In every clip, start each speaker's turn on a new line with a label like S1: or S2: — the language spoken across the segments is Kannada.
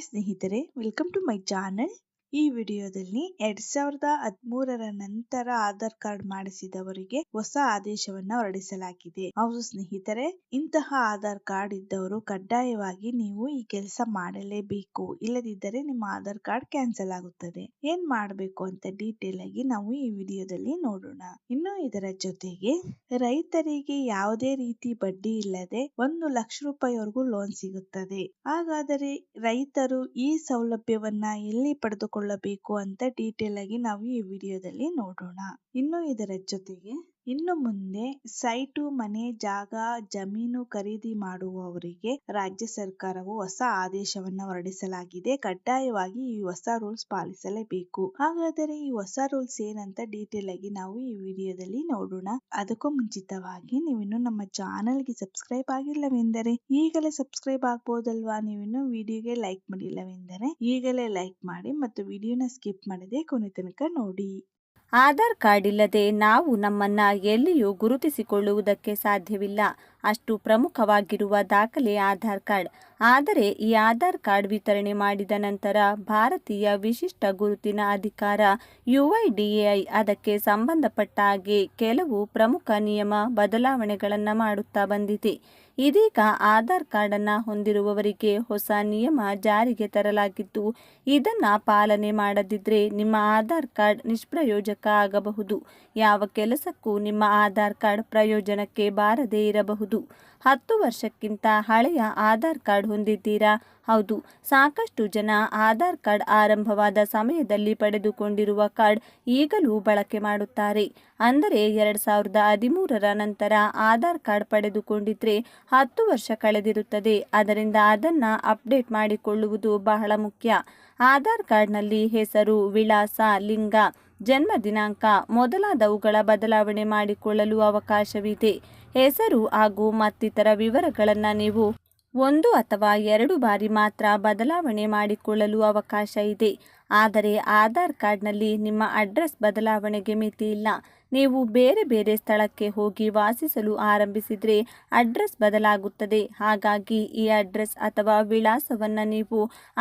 S1: ಹಾಯ್ ಸ್ನೇಹಿತರೆ ವೆಲ್ಕಮ್ ಟು ಮೈ ಚಾನೆಲ್ ಈ ವಿಡಿಯೋದಲ್ಲಿ ಎರಡ್ ಸಾವಿರದ ಹದಿಮೂರರ ನಂತರ ಆಧಾರ್ ಕಾರ್ಡ್ ಮಾಡಿಸಿದವರಿಗೆ ಹೊಸ ಆದೇಶವನ್ನ ಹೊರಡಿಸಲಾಗಿದೆ. ಹೌದು ಸ್ನೇಹಿತರೆ, ಇಂತಹ ಆಧಾರ್ ಕಾರ್ಡ್ ಇದ್ದವರು ಕಡ್ಡಾಯವಾಗಿ ನೀವು ಈ ಕೆಲಸ ಮಾಡಲೇಬೇಕು. ಇಲ್ಲದಿದ್ದರೆ ನಿಮ್ಮ ಆಧಾರ್ ಕಾರ್ಡ್ ಕ್ಯಾನ್ಸಲ್ ಆಗುತ್ತದೆ. ಏನ್ ಮಾಡಬೇಕು ಅಂತ ಡೀಟೇಲ್ ಆಗಿ ನಾವು ಈ ವಿಡಿಯೋದಲ್ಲಿ ನೋಡೋಣ. ಇನ್ನು ಇದರ ಜೊತೆಗೆ, ರೈತರಿಗೆ ಯಾವುದೇ ರೀತಿ ಬಡ್ಡಿ ಇಲ್ಲದೆ ಒಂದು ಲಕ್ಷ ರೂಪಾಯಿವರೆಗೂ ಲೋನ್ ಸಿಗುತ್ತದೆ. ಹಾಗಾದರೆ ರೈತರು ಈ ಸೌಲಭ್ಯವನ್ನ ಎಲ್ಲಿ ಪಡೆದುಕೊಳ್ಳಬೇಕು ಅಂತ ಡೀಟೇಲ್ ಆಗಿ ನಾವು ಈ ವಿಡಿಯೋದಲ್ಲಿ ನೋಡೋಣ. ಇನ್ನು ಇದರ ಜೊತೆಗೆ ಇನ್ನು ಮುಂದೆ ಸೈಟು, ಮನೆ, ಜಾಗ, ಜಮೀನು ಖರೀದಿ ಮಾಡುವವರಿಗೆ ರಾಜ್ಯ ಸರ್ಕಾರವು ಹೊಸ ಆದೇಶವನ್ನು ಹೊರಡಿಸಲಾಗಿದೆ. ಕಡ್ಡಾಯವಾಗಿ ಈ ಹೊಸ ರೂಲ್ಸ್ ಪಾಲಿಸಲೇಬೇಕು. ಹಾಗಾದರೆ ಈ ಹೊಸ ರೂಲ್ಸ್ ಏನಂತ ಡೀಟೇಲ್ ಆಗಿ ನಾವು ಈ ವಿಡಿಯೋದಲ್ಲಿ ನೋಡೋಣ. ಅದಕ್ಕೂ ಮುಂಚಿತವಾಗಿ ನೀವಿನ್ನು ನಮ್ಮ ಚಾನೆಲ್ಗೆ ಸಬ್ಸ್ಕ್ರೈಬ್ ಆಗಿಲ್ಲವೆಂದರೆ ಈಗಲೇ ಸಬ್ಸ್ಕ್ರೈಬ್ ಆಗ್ಬೋದಲ್ವಾ? ನೀವಿನ್ನು ವಿಡಿಯೋಗೆ ಲೈಕ್ ಮಾಡಿಲ್ಲವೆಂದರೆ ಈಗಲೇ ಲೈಕ್ ಮಾಡಿ ಮತ್ತು ವಿಡಿಯೋನ ಸ್ಕಿಪ್ ಮಾಡದೆ ಕೊನೆ ತನಕ ನೋಡಿ.
S2: ಆಧಾರ್ ಕಾರ್ಡ್ ಇಲ್ಲದೆ ನಾವು ನಮ್ಮನ್ನ ಎಲ್ಲಿಯೂ ಗುರುತಿಸಿಕೊಳ್ಳುವುದಕ್ಕೆ ಸಾಧ್ಯವಿಲ್ಲ. ಅಷ್ಟು ಪ್ರಮುಖವಾಗಿರುವ ದಾಖಲೆ ಆಧಾರ್ ಕಾರ್ಡ್. ಆದರೆ ಈ ಆಧಾರ್ ಕಾರ್ಡ್ ವಿತರಣೆ ಮಾಡಿದ ನಂತರ ಭಾರತೀಯ ವಿಶಿಷ್ಟ ಗುರುತಿನ ಅಧಿಕಾರ ಯುಐಡಿಎಐ ಅದಕ್ಕೆ ಸಂಬಂಧಪಟ್ಟ ಹಾಗೆ ಕೆಲವು ಪ್ರಮುಖ ನಿಯಮ ಬದಲಾವಣೆಗಳನ್ನು ಮಾಡುತ್ತಾ ಬಂದಿದೆ. ಇದೀಗ ಆಧಾರ್ ಕಾರ್ಡನ್ನು ಹೊಂದಿರುವವರಿಗೆ ಹೊಸ ನಿಯಮ ಜಾರಿಗೆ ತರಲಾಗಿದ್ದು, ಇದನ್ನ ಪಾಲನೆ ಮಾಡದಿದ್ರೆ ನಿಮ್ಮ ಆಧಾರ್ ಕಾರ್ಡ್ ನಿಷ್ಪ್ರಯೋಜಕ ಆಗಬಹುದು. ಯಾವ ಕೆಲಸಕ್ಕೂ ನಿಮ್ಮ ಆಧಾರ್ ಕಾರ್ಡ್ ಪ್ರಯೋಜನಕ್ಕೆ ಬಾರದೇ ಇರಬಹುದು. ಹತ್ತು ವರ್ಷಕ್ಕಿಂತ ಹಳೆಯ ಆಧಾರ್ ಕಾರ್ಡ್ ಹೊಂದಿದ್ದೀರಾ? ಹೌದು. ಸಾಕಷ್ಟು ಜನ ಆಧಾರ್ ಕಾರ್ಡ್ ಆರಂಭವಾದ ಸಮಯದಲ್ಲಿ ಪಡೆದುಕೊಂಡಿರುವ ಕಾರ್ಡ್ ಈಗಲೂ ಬಳಕೆ ಮಾಡುತ್ತಾರೆ. ಅಂದರೆ ಎರಡು ಸಾವಿರದ ಹದಿಮೂರರ ನಂತರ ಆಧಾರ್ ಕಾರ್ಡ್ ಪಡೆದುಕೊಂಡಿದ್ರೆ ಹತ್ತು ವರ್ಷ ಕಳೆದಿರುತ್ತದೆ. ಅದರಿಂದ ಅದನ್ನ ಅಪ್ಡೇಟ್ ಮಾಡಿಕೊಳ್ಳುವುದು ಬಹಳ ಮುಖ್ಯ. ಆಧಾರ್ ಕಾರ್ಡ್ನಲ್ಲಿ ಹೆಸರು, ವಿಳಾಸ, ಲಿಂಗ, ಜನ್ಮ ದಿನಾಂಕ ಮೊದಲಾದವುಗಳ ಬದಲಾವಣೆ ಮಾಡಿಕೊಳ್ಳಲು ಅವಕಾಶವಿದೆ. ಹೆಸರು ಹಾಗೂ ಮತ್ತಿತರ ವಿವರಗಳನ್ನು ನೀವು ಒಂದು ಅಥವಾ ಎರಡು ಬಾರಿ ಮಾತ್ರ ಬದಲಾವಣೆ ಮಾಡಿಕೊಳ್ಳಲು ಅವಕಾಶ ಇದೆ. ಆದರೆ ಆಧಾರ್ ಕಾರ್ಡ್ನಲ್ಲಿ ನಿಮ್ಮ ಅಡ್ರೆಸ್ ಬದಲಾವಣೆಗೆ ಮಿತಿ ಇಲ್ಲ. ನೀವು ಬೇರೆ ಬೇರೆ ಸ್ಥಳಕ್ಕೆ ಹೋಗಿ ವಾಸಿಸಲು ಆರಂಭಿಸಿದರೆ ಅಡ್ರೆಸ್ ಬದಲಾಗುತ್ತದೆ. ಹಾಗಾಗಿ ಈ ಅಡ್ರೆಸ್ ಅಥವಾ ವಿಳಾಸವನ್ನು ನೀವು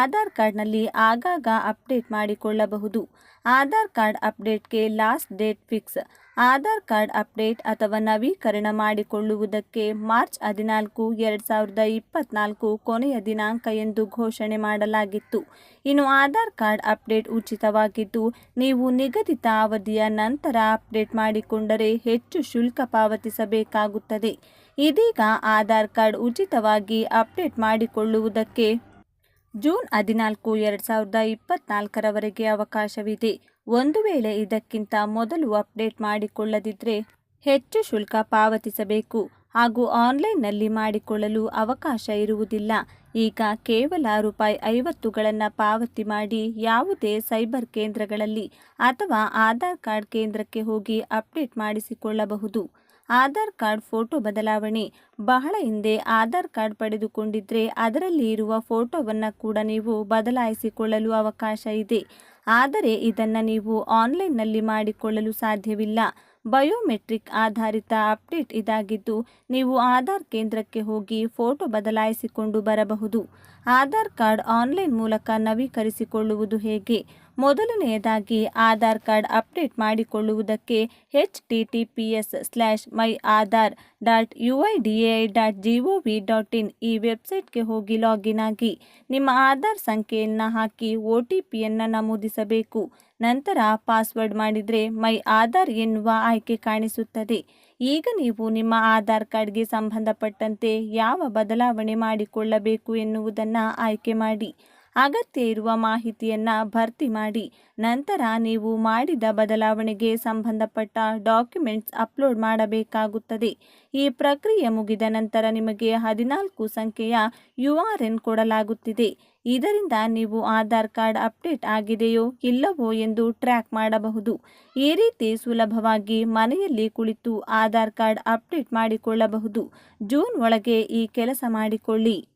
S2: ಆಧಾರ್ ಕಾರ್ಡ್ನಲ್ಲಿ ಆಗಾಗ ಅಪ್ಡೇಟ್ ಮಾಡಿಕೊಳ್ಳಬಹುದು. Aadhaar card ಅಪ್ಡೇಟ್ಗೆ last date fix. Aadhaar card update ಅಥವಾ ನವೀಕರಣ ಮಾಡಿಕೊಳ್ಳುವುದಕ್ಕೆ ಮಾರ್ಚ್ ಹದಿನಾಲ್ಕು, ಎರಡು ಸಾವಿರದ ಇಪ್ಪತ್ನಾಲ್ಕು ಕೊನೆಯ ದಿನಾಂಕ ಎಂದು ಘೋಷಣೆ ಮಾಡಲಾಗಿತ್ತು. ಇನ್ನು ಆಧಾರ್ ಕಾರ್ಡ್ ಅಪ್ಡೇಟ್ ಉಚಿತವಾಗಿದ್ದು, ನೀವು ನಿಗದಿತ ಅವಧಿಯ ನಂತರ ಅಪ್ಡೇಟ್ ಮಾಡಿಕೊಂಡರೆ ಹೆಚ್ಚು ಶುಲ್ಕ ಪಾವತಿಸಬೇಕಾಗುತ್ತದೆ. ಇದೀಗ ಆಧಾರ್ ಕಾರ್ಡ್ ಉಚಿತವಾಗಿ ಅಪ್ಡೇಟ್ ಮಾಡಿಕೊಳ್ಳುವುದಕ್ಕೆ ಜೂನ್ ಹದಿನಾಲ್ಕು, ಎರಡು ಸಾವಿರದ ಇಪ್ಪತ್ನಾಲ್ಕರವರೆಗೆ ಅವಕಾಶವಿದೆ. ಒಂದು ವೇಳೆ ಇದಕ್ಕಿಂತ ಮೊದಲು ಅಪ್ಡೇಟ್ ಮಾಡಿಕೊಳ್ಳದಿದ್ದರೆ ಹೆಚ್ಚು ಶುಲ್ಕ ಪಾವತಿಸಬೇಕು ಹಾಗೂ ಆನ್ಲೈನ್ನಲ್ಲಿ ಮಾಡಿಕೊಳ್ಳಲು ಅವಕಾಶ ಇರುವುದಿಲ್ಲ. ಈಗ ಕೇವಲ ರೂಪಾಯಿ ಐವತ್ತುಗಳನ್ನು ಪಾವತಿ ಮಾಡಿ ಯಾವುದೇ ಸೈಬರ್ ಕೇಂದ್ರಗಳಲ್ಲಿ ಅಥವಾ ಆಧಾರ್ ಕಾರ್ಡ್ ಕೇಂದ್ರಕ್ಕೆ ಹೋಗಿ ಅಪ್ಡೇಟ್ ಮಾಡಿಸಿಕೊಳ್ಳಬಹುದು. ಆಧಾರ್ ಕಾರ್ಡ್ ಫೋಟೋ ಬದಲಾವಣೆ, ಬಹಳ ಹಿಂದೆ ಆಧಾರ್ ಕಾರ್ಡ್ ಪಡೆದುಕೊಂಡಿದ್ದರೆ ಅದರಲ್ಲಿ ಇರುವ ಫೋಟೋವನ್ನು ಕೂಡ ನೀವು ಬದಲಾಯಿಸಿಕೊಳ್ಳಲು ಅವಕಾಶ ಇದೆ. ಆದರೆ ಇದನ್ನು ನೀವು ಆನ್ಲೈನ್ನಲ್ಲಿ ಮಾಡಿಕೊಳ್ಳಲು ಸಾಧ್ಯವಿಲ್ಲ. ಬಯೋಮೆಟ್ರಿಕ್ ಆಧಾರಿತ ಅಪ್ಡೇಟ್ ಇದಾಗಿದ್ದು, ನೀವು ಆಧಾರ್ ಕೇಂದ್ರಕ್ಕೆ ಹೋಗಿ ಫೋಟೋ ಬದಲಾಯಿಸಿಕೊಂಡು ಬರಬಹುದು. ಆಧಾರ್ ಕಾರ್ಡ್ ಆನ್ಲೈನ್ ಮೂಲಕ ನವೀಕರಿಸಿಕೊಳ್ಳುವುದು ಹೇಗೆ? ಮೊದಲನೆಯದಾಗಿ, Aadhaar card update ಮಾಡಿಕೊಳ್ಳುವುದಕ್ಕೆ H T T P S slash my Aadhaar dot U I D A I dot G O V dot in ಈ ವೆಬ್ಸೈಟ್ಗೆ ಹೋಗಿ ಲಾಗಿನ್ ಆಗಿ. ನಿಮ್ಮ ಆಧಾರ್ ಸಂಖ್ಯೆಯನ್ನು ಹಾಕಿ ಒ ಟಿ ಪಿಯನ್ನು ನಮೂದಿಸಬೇಕು. ನಂತರ ಪಾಸ್ವರ್ಡ್ ಮಾಡಿದರೆ ಮೈ ಆಧಾರ್ ಎನ್ನುವ ಆಯ್ಕೆ ಕಾಣಿಸುತ್ತದೆ. ಈಗ ನೀವು ನಿಮ್ಮ ಆಧಾರ್ ಕಾರ್ಡ್ಗೆ ಸಂಬಂಧಪಟ್ಟಂತೆ ಯಾವ ಬದಲಾವಣೆ ಮಾಡಿಕೊಳ್ಳಬೇಕು ಎನ್ನುವುದನ್ನು ಆಯ್ಕೆ ಮಾಡಿ. ಅಗತ್ಯ ಇರುವ ಮಾಹಿತಿಯನ್ನು ಭರ್ತಿ ಮಾಡಿ, ನಂತರ ನೀವು ಮಾಡಿದ ಬದಲಾವಣೆಗೆ ಸಂಬಂಧಪಟ್ಟ ಡಾಕ್ಯುಮೆಂಟ್ಸ್ ಅಪ್ಲೋಡ್ ಮಾಡಬೇಕಾಗುತ್ತದೆ. ಈ ಪ್ರಕ್ರಿಯೆ ಮುಗಿದ ನಂತರ ನಿಮಗೆ ಹದಿನಾಲ್ಕು ಸಂಖ್ಯೆಯ ಯು ಆರ್ ಎನ್ ಕೊಡಲಾಗುತ್ತಿದೆ. ಇದರಿಂದ ನೀವು ಆಧಾರ್ ಕಾರ್ಡ್ ಅಪ್ಡೇಟ್ ಆಗಿದೆಯೋ ಇಲ್ಲವೋ ಎಂದು ಟ್ರ್ಯಾಕ್ ಮಾಡಬಹುದು. ಈ ರೀತಿ ಸುಲಭವಾಗಿ ಮನೆಯಲ್ಲಿ ಕುಳಿತು ಆಧಾರ್ ಕಾರ್ಡ್ ಅಪ್ಡೇಟ್ ಮಾಡಿಕೊಳ್ಳಬಹುದು. ಜೂನ್ ಒಳಗೆ ಈ ಕೆಲಸ ಮಾಡಿಕೊಳ್ಳಿ.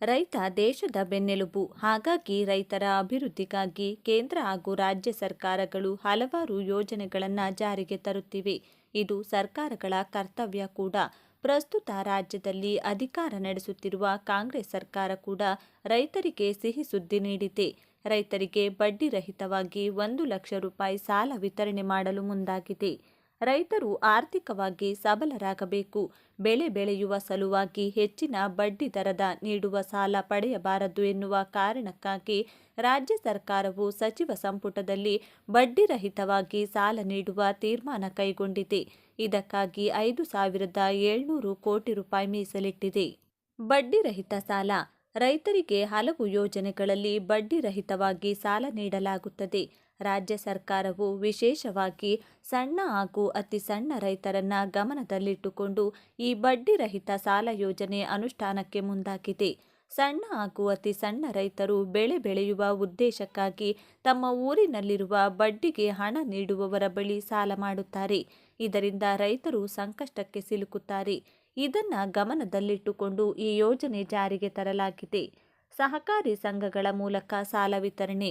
S2: ರೈತ ದೇಶದ ಬೆನ್ನೆಲುಬು. ಹಾಗಾಗಿ ರೈತರ ಅಭಿವೃದ್ಧಿಗಾಗಿ ಕೇಂದ್ರ ಹಾಗೂ ರಾಜ್ಯ ಸರ್ಕಾರಗಳು ಹಲವಾರು ಯೋಜನೆಗಳನ್ನು ಜಾರಿಗೆ ತರುತ್ತಿವೆ. ಇದು ಸರ್ಕಾರಗಳ ಕರ್ತವ್ಯ ಕೂಡ. ಪ್ರಸ್ತುತ ರಾಜ್ಯದಲ್ಲಿ ಅಧಿಕಾರ ನಡೆಸುತ್ತಿರುವ ಕಾಂಗ್ರೆಸ್ ಸರ್ಕಾರ ಕೂಡ ರೈತರಿಗೆ ಸಿಹಿ ಸುದ್ದಿ ನೀಡಿದೆ. ರೈತರಿಗೆ ಬಡ್ಡಿರಹಿತವಾಗಿ ಒಂದು ಲಕ್ಷ ರೂಪಾಯಿ ಸಾಲ ವಿತರಣೆ ಮಾಡಲು ಮುಂದಾಗಿದೆ. ರೈತರು ಆರ್ಥಿಕವಾಗಿ ಸಬಲರಾಗಬೇಕು. ಬೆಳೆ ಬೆಳೆಯುವ ಸಲುವಾಗಿ ಹೆಚ್ಚಿನ ಬಡ್ಡಿ ದರದ ನೀಡುವ ಸಾಲ ಪಡೆಯಬಾರದು ಎನ್ನುವ ಕಾರಣಕ್ಕಾಗಿ ರಾಜ್ಯ ಸರ್ಕಾರವು ಸಚಿವ ಸಂಪುಟದಲ್ಲಿ ಬಡ್ಡಿರಹಿತವಾಗಿ ಸಾಲ ನೀಡುವ ತೀರ್ಮಾನ ಕೈಗೊಂಡಿದೆ. ಇದಕ್ಕಾಗಿ ಐದು ಸಾವಿರದ ಏಳ್ನೂರು ಕೋಟಿ ರೂಪಾಯಿ ಮೀಸಲಿಟ್ಟಿದೆ. ಬಡ್ಡಿರಹಿತ ಸಾಲ. ರೈತರಿಗೆ ಹಲವು ಯೋಜನೆಗಳಲ್ಲಿ ಬಡ್ಡಿರಹಿತವಾಗಿ ಸಾಲ ನೀಡಲಾಗುತ್ತದೆ. ರಾಜ್ಯ ಸರ್ಕಾರವು ವಿಶೇಷವಾಗಿ ಸಣ್ಣ ಹಾಗೂ ಅತಿ ಸಣ್ಣ ರೈತರನ್ನ ಗಮನದಲ್ಲಿಟ್ಟುಕೊಂಡು ಈ ಬಡ್ಡಿ ರಹಿತ ಸಾಲ ಯೋಜನೆ ಅನುಷ್ಠಾನಕ್ಕೆ ಮುಂದಾಗಿದೆ. ಸಣ್ಣ ಹಾಗೂ ಅತಿ ಸಣ್ಣ ರೈತರು ಬೆಳೆ ಬೆಳೆಯುವ ಉದ್ದೇಶಕ್ಕಾಗಿ ತಮ್ಮ ಊರಿನಲ್ಲಿರುವ ಬಡ್ಡಿಗೆ ಹಣ ನೀಡುವವರ ಬಳಿ ಸಾಲ ಮಾಡುತ್ತಾರೆ. ಇದರಿಂದ ರೈತರು ಸಂಕಷ್ಟಕ್ಕೆ ಸಿಲುಕುತ್ತಾರೆ. ಇದನ್ನ ಗಮನದಲ್ಲಿಟ್ಟುಕೊಂಡು ಈ ಯೋಜನೆ ಜಾರಿಗೆ ತರಲಾಗಿದೆ. ಸಹಕಾರಿ ಸಂಘಗಳ ಮೂಲಕ ಸಾಲ ವಿತರಣೆ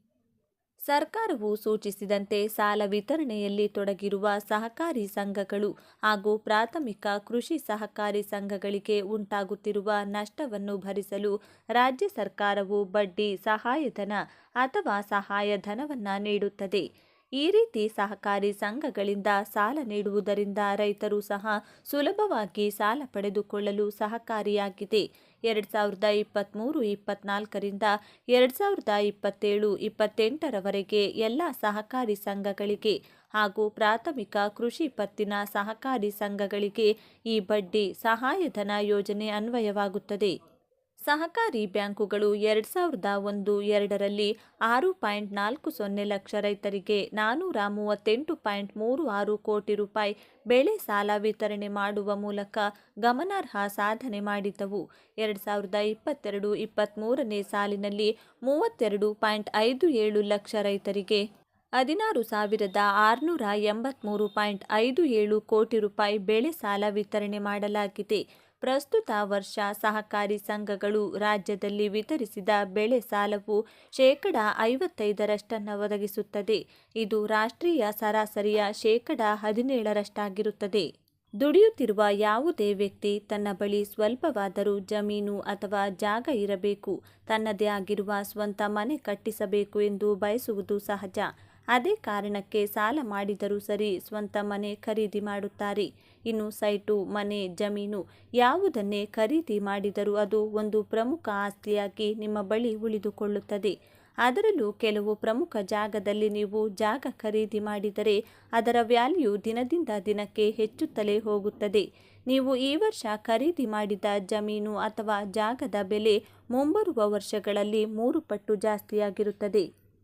S2: ಸರ್ಕಾರವು ಸೂಚಿಸಿದಂತೆ ಸಾಲ ವಿತರಣೆಯಲ್ಲಿ ತೊಡಗಿರುವ ಸಹಕಾರಿ ಸಂಘಗಳು ಹಾಗೂ ಪ್ರಾಥಮಿಕ ಕೃಷಿ ಸಹಕಾರಿ ಸಂಘಗಳಿಗೆ ಉಂಟಾಗುತ್ತಿರುವ ನಷ್ಟವನ್ನು ಭರಿಸಲು ರಾಜ್ಯ ಸರ್ಕಾರವು ಬಡ್ಡಿ ಸಹಾಯಧನ ಅಥವಾ ಸಹಾಯಧನವನ್ನು ನೀಡುತ್ತದೆ. ಈ ರೀತಿ ಸಹಕಾರಿ ಸಂಘಗಳಿಂದ ಸಾಲ ನೀಡುವುದರಿಂದ ರೈತರು ಸಹ ಸುಲಭವಾಗಿ ಸಾಲ ಪಡೆದುಕೊಳ್ಳಲು ಸಹಕಾರಿಯಾಗಿದೆ. ಎರಡು ಸಾವಿರದ ಇಪ್ಪತ್ತ್ಮೂರು ಇಪ್ಪತ್ನಾಲ್ಕರಿಂದ ಎರಡು ಸಾವಿರದ ಇಪ್ಪತ್ತೇಳು ಇಪ್ಪತ್ತೆಂಟರವರೆಗೆ ಎಲ್ಲ ಸಹಕಾರಿ ಸಂಘಗಳಿಗೆ ಹಾಗೂ ಪ್ರಾಥಮಿಕ ಕೃಷಿ ಪತ್ತಿನ ಸಹಕಾರಿ ಸಂಘಗಳಿಗೆ ಈ ಬಡ್ಡಿ ಸಹಾಯಧನ ಯೋಜನೆ ಅನ್ವಯವಾಗುತ್ತದೆ. ಸಹಕಾರಿ ಬ್ಯಾಂಕುಗಳು ಎರಡು ಸಾವಿರದ ಒಂದು ಎರಡರಲ್ಲಿ ಆರು ಪಾಯಿಂಟ್ ನಾಲ್ಕು ಸೊನ್ನೆ ಲಕ್ಷ ರೈತರಿಗೆ ನಾನ್ನೂರ ಮೂವತ್ತೆಂಟು ಪಾಯಿಂಟ್ ಮೂರು ಆರು ಕೋಟಿ ರೂಪಾಯಿ ಬೆಳೆ ಸಾಲ ವಿತರಣೆ ಮಾಡುವ ಮೂಲಕ ಗಮನಾರ್ಹ ಸಾಧನೆ ಮಾಡಿದ್ದವು. ಎರಡು ಸಾವಿರದ ಇಪ್ಪತ್ತೆರಡು ಇಪ್ಪತ್ತ್ಮೂರನೇ ಸಾಲಿನಲ್ಲಿ ಮೂವತ್ತೆರಡು ಪಾಯಿಂಟ್ ಐದು ಏಳು ಲಕ್ಷ ರೈತರಿಗೆ ಹದಿನಾರು ಸಾವಿರದ ಆರುನೂರ ಎಂಬತ್ತ್ಮೂರು ಪಾಯಿಂಟ್ ಐದು ಏಳು ಕೋಟಿ ರೂಪಾಯಿ ಬೆಳೆ ಸಾಲ ವಿತರಣೆ ಮಾಡಲಾಗಿದೆ. ಪ್ರಸ್ತುತ ವರ್ಷ ಸಹಕಾರಿ ಸಂಘಗಳು ರಾಜ್ಯದಲ್ಲಿ ವಿತರಿಸಿದ ಬೆಳೆ ಸಾಲವು ಶೇಕಡ ಐವತ್ತೈದರಷ್ಟನ್ನು ಒದಗಿಸುತ್ತದೆ. ಇದು ರಾಷ್ಟ್ರೀಯ ಸರಾಸರಿಯ ಶೇಕಡ ಹದಿನೇಳರಷ್ಟಾಗಿರುತ್ತದೆ. ದುಡಿಯುತ್ತಿರುವ ಯಾವುದೇ ವ್ಯಕ್ತಿ ತನ್ನ ಬಳಿ ಸ್ವಲ್ಪವಾದರೂ ಜಮೀನು ಅಥವಾ ಜಾಗ ಇರಬೇಕು. ತನ್ನದೇ ಆಗಿರುವ ಸ್ವಂತ ಮನೆ ಕಟ್ಟಿಸಬೇಕು ಎಂದು ಬಯಸುವುದು ಸಹಜ. ಅದೇ ಕಾರಣಕ್ಕೆ ಸಾಲ ಮಾಡಿದರೂ ಸರಿ ಸ್ವಂತ ಮನೆ ಖರೀದಿ ಮಾಡುತ್ತಾರೆ. ಇನ್ನು ಸೈಟು, ಮನೆ, ಜಮೀನು ಯಾವುದನ್ನೇ ಖರೀದಿ ಮಾಡಿದರೂ ಅದು ಒಂದು ಪ್ರಮುಖ ಆಸ್ತಿಯಾಗಿ ನಿಮ್ಮ ಬಳಿ ಉಳಿದುಕೊಳ್ಳುತ್ತದೆ. ಅದರಲ್ಲೂ ಕೆಲವು ಪ್ರಮುಖ ಜಾಗದಲ್ಲಿ ನೀವು ಜಾಗ ಖರೀದಿ ಮಾಡಿದರೆ ಅದರ ವ್ಯಾಲ್ಯೂ ದಿನದಿಂದ ದಿನಕ್ಕೆ ಹೆಚ್ಚುತ್ತಲೇ ಹೋಗುತ್ತದೆ. ನೀವು ಈ ವರ್ಷ ಖರೀದಿ ಮಾಡಿದ ಜಮೀನು ಅಥವಾ ಜಾಗದ ಬೆಲೆ ಮುಂಬರುವ ವರ್ಷಗಳಲ್ಲಿ ಮೂರು ಪಟ್ಟು ಜಾಸ್ತಿಯಾಗಿರುತ್ತದೆ.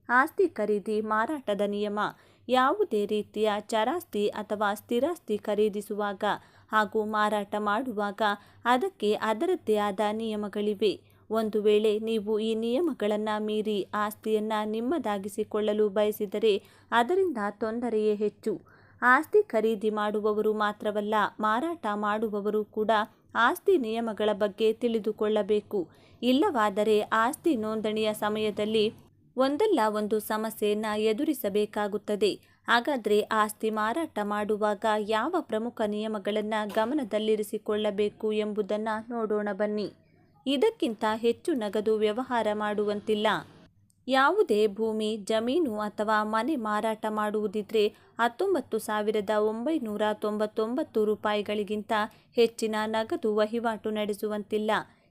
S2: ಆಸ್ತಿ ಖರೀದಿ ಮಾರಾಟದ ನಿಯಮ. ಯಾವುದೇ ರೀತಿಯ ಚರಾಸ್ತಿ ಅಥವಾ ಸ್ಥಿರಾಸ್ತಿ ಖರೀದಿಸುವಾಗ ಹಾಗೂ ಮಾರಾಟ ಮಾಡುವಾಗ ಅದಕ್ಕೆ ಅದರದ್ದೇ ಆದ ನಿಯಮಗಳಿವೆ. ಒಂದು ವೇಳೆ ನೀವು ಈ ನಿಯಮಗಳನ್ನು ಮೀರಿ ಆಸ್ತಿಯನ್ನು ನಿಮ್ಮದಾಗಿಸಿಕೊಳ್ಳಲು ಬಯಸಿದರೆ ಅದರಿಂದ ತೊಂದರೆಯೇ ಹೆಚ್ಚು. ಆಸ್ತಿ ಖರೀದಿ ಮಾಡುವವರು ಮಾತ್ರವಲ್ಲ, ಮಾರಾಟ ಮಾಡುವವರು ಕೂಡ ಆಸ್ತಿ ನಿಯಮಗಳ ಬಗ್ಗೆ ತಿಳಿದುಕೊಳ್ಳಬೇಕು. ಇಲ್ಲವಾದರೆ ಆಸ್ತಿ ನೋಂದಣಿಯ ಸಮಯದಲ್ಲಿ ಒಂದಲ್ಲ ಒಂದು ಸಮಸ್ಯೆಯನ್ನು ಎದುರಿಸಬೇಕಾಗುತ್ತದೆ. ಹಾಗಾದರೆ ಆಸ್ತಿ ಮಾರಾಟ ಮಾಡುವಾಗ ಯಾವ ಪ್ರಮುಖ ನಿಯಮಗಳನ್ನು ಗಮನದಲ್ಲಿರಿಸಿಕೊಳ್ಳಬೇಕು ಎಂಬುದನ್ನು ನೋಡೋಣ ಬನ್ನಿ. ಇದಕ್ಕಿಂತ ಹೆಚ್ಚು ನಗದು ವ್ಯವಹಾರ ಮಾಡುವಂತಿಲ್ಲ. ಯಾವುದೇ ಭೂಮಿ, ಜಮೀನು ಅಥವಾ ಮನೆ ಮಾರಾಟ ಮಾಡುವುದಿದ್ರೆ ಹತ್ತೊಂಬತ್ತು ಸಾವಿರದ ಒಂಬೈನೂರ ತೊಂಬತ್ತೊಂಬತ್ತು ರೂಪಾಯಿಗಳಿಗಿಂತ ಹೆಚ್ಚಿನ ನಗದು ವಹಿವಾಟು ನಡೆಸುವಂತಿಲ್ಲ.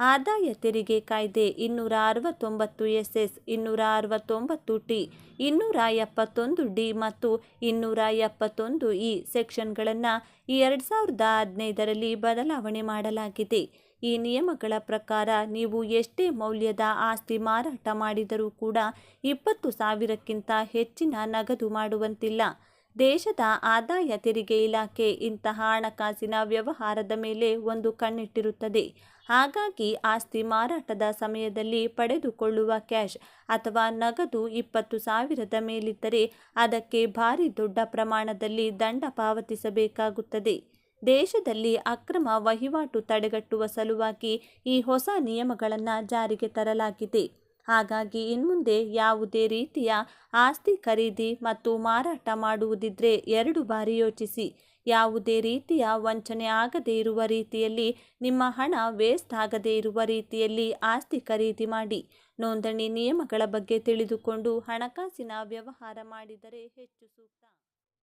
S2: ಆದಾಯ ತೆರಿಗೆ ಕಾಯ್ದೆ ಇನ್ನೂರ ಅರವತ್ತೊಂಬತ್ತು ಎಸ್ ಎಸ್ ಇನ್ನೂರ ಅರವತ್ತೊಂಬತ್ತು ಟಿ ಇನ್ನೂರ ಎಪ್ಪತ್ತೊಂದು ಡಿ ಮತ್ತು ಇನ್ನೂರ ಎಪ್ಪತ್ತೊಂದು ಇ ಸೆಕ್ಷನ್ಗಳನ್ನು ಎರಡು ಸಾವಿರದ ಹದಿನೈದರಲ್ಲಿ ಬದಲಾವಣೆ ಮಾಡಲಾಗಿದೆ. ಈ ನಿಯಮಗಳ ಪ್ರಕಾರ ನೀವು ಎಷ್ಟೇ ಮೌಲ್ಯದ ಆಸ್ತಿ ಮಾರಾಟ ಮಾಡಿದರೂ ಕೂಡ ಇಪ್ಪತ್ತು ಸಾವಿರಕ್ಕಿಂತ ಹೆಚ್ಚಿನ ನಗದು ಮಾಡುವಂತಿಲ್ಲ. ದೇಶದ ಆದಾಯ ತೆರಿಗೆ ಇಲಾಖೆ ಇಂತಹ ಹಣಕಾಸಿನ ವ್ಯವಹಾರದ ಮೇಲೆ ಒಂದು ಕಣ್ಣಿಟ್ಟಿರುತ್ತದೆ. ಹಾಗಾಗಿ ಆಸ್ತಿ ಮಾರಾಟದ ಸಮಯದಲ್ಲಿ ಪಡೆದುಕೊಳ್ಳುವ ಕ್ಯಾಶ್ ಅಥವಾ ನಗದು ಇಪ್ಪತ್ತು ಸಾವಿರದ ಮೇಲಿದ್ದರೆ ಅದಕ್ಕೆ ಭಾರಿ ದೊಡ್ಡ ಪ್ರಮಾಣದಲ್ಲಿ ದಂಡ ಪಾವತಿಸಬೇಕಾಗುತ್ತದೆ. ದೇಶದಲ್ಲಿ ಅಕ್ರಮ ವಹಿವಾಟು ತಡೆಗಟ್ಟುವ ಸಲುವಾಗಿ ಈ ಹೊಸ ನಿಯಮಗಳನ್ನು ಜಾರಿಗೆ ತರಲಾಗಿದೆ. ಹಾಗಾಗಿ ಇನ್ಮುಂದೆ ಯಾವುದೇ ರೀತಿಯ ಆಸ್ತಿ ಖರೀದಿ ಮತ್ತು ಮಾರಾಟ ಮಾಡುವುದಿದ್ರೆ ಎರಡು ಬಾರಿ ಯೋಚಿಸಿ. ಯಾವುದೇ ರೀತಿಯ ವಂಚನೆ ಆಗದೇ ಇರುವ ರೀತಿಯಲ್ಲಿ, ನಿಮ್ಮ ಹಣ ವೇಸ್ಟ್ ಆಗದೇ ಇರುವ ರೀತಿಯಲ್ಲಿ ಆಸ್ತಿ ಖರೀದಿ ಮಾಡಿ. ನೋಂದಣಿ ನಿಯಮಗಳ ಬಗ್ಗೆ ತಿಳಿದುಕೊಂಡು ಹಣಕಾಸಿನ ವ್ಯವಹಾರ ಮಾಡಿದರೆ ಹೆಚ್ಚು ಸೂಕ್ತ.